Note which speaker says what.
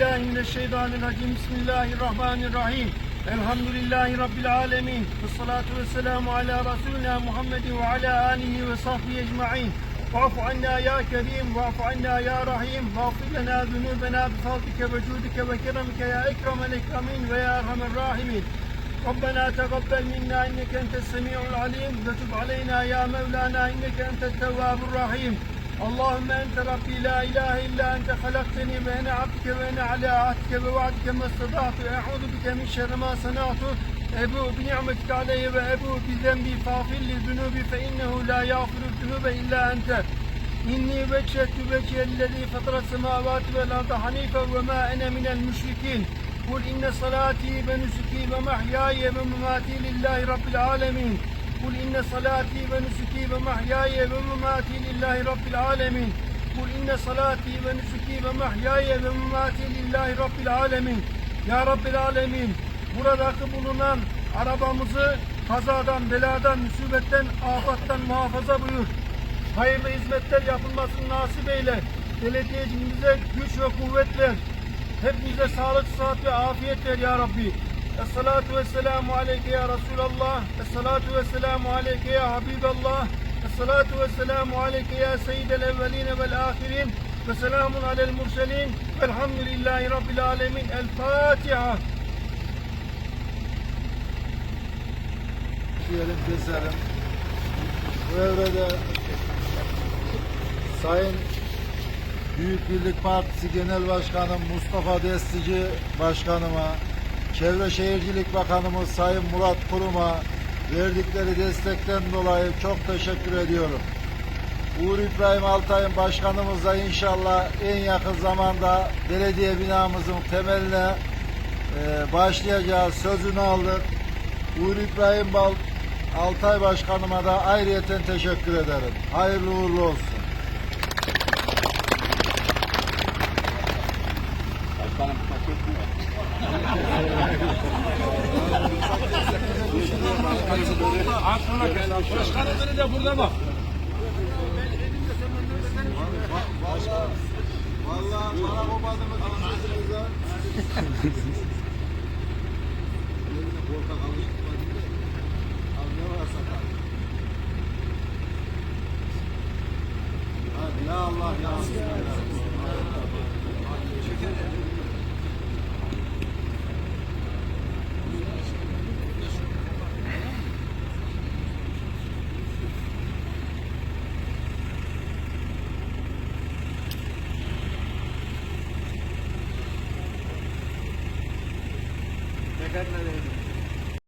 Speaker 1: billahi mineşşeytanirracim. Bismillahirrahmanirrahim. Elhamdülillahi Rabbil alemin. Ve salatu ve selamu ala Resulina Muhammedin ve ala alihi ve sahbihi ecma'in. Va'fu anna ya kerim, va'fu anna ya rahim, va'fir lena zunubena bifadlike ve cudike ve keremike ya ekremel ekremin ve ya erhamer rahimin. ربنا تقبل منا انك انت السميع العليم وتب علينا يا مولانا انك انت التواب الرحيم اللهم انت ربي لا اله الا انت خلقتني وانا عبدك وانا على عهدك ووعدك ما استطعت اعوذ بك من شر ما صنعت ابوء بنعمتك علي وابوء بذنبي فاغفر لي ذنوبي فانه لا يغفر الذنوب الا انت إني وجهت وجهي الذي فطر السماوات والأرض حنيفا وما أنا من المشركين قل إن صلاتي ونسكي ومحياي ومماتي لله رب العالمين Kul inne salati ve nusuki ve mahyaye ve memati lillahi rabbil alemin. Kul inne salati ve nusuki ve mahyaye ve memati lillahi alemin. Ya Rabbil alemin. Buradaki bulunan arabamızı kazadan, beladan, musibetten, afattan muhafaza buyur. Hayırlı hizmetler yapılmasını nasip eyle. Belediyecimize güç ve kuvvet ver. Hepimize sağlık, sıhhat ve afiyet ver ya Rabbi. Esselatu ve selamu aleyke ya Resulallah. Esselatu ve selamu aleyke ya Habiballah. Esselatu ve selamu aleyke ya Seyyidel evveline vel ahirin. Ve selamun alel murselin. Velhamdülillahi Rabbil alemin. El Fatiha.
Speaker 2: diyelim keselim. Bu evrede Sayın Büyük Birlik Partisi Genel Başkanım Mustafa Destici Başkanıma, Çevre Şehircilik Bakanımız Sayın Murat Kurum'a verdikleri destekten dolayı çok teşekkür ediyorum. Uğur İbrahim Altay'ın başkanımızla inşallah en yakın zamanda belediye binamızın temeline e, başlayacağız sözünü aldık. Uğur İbrahim Altay Başkanıma da ayrıyeten teşekkür ederim. Hayırlı uğurlu olsun.
Speaker 3: Başkanım de burada bak.
Speaker 2: Vallahi bana komadığımız sözünüze. Portakal ne
Speaker 3: మాట్లాడలేదు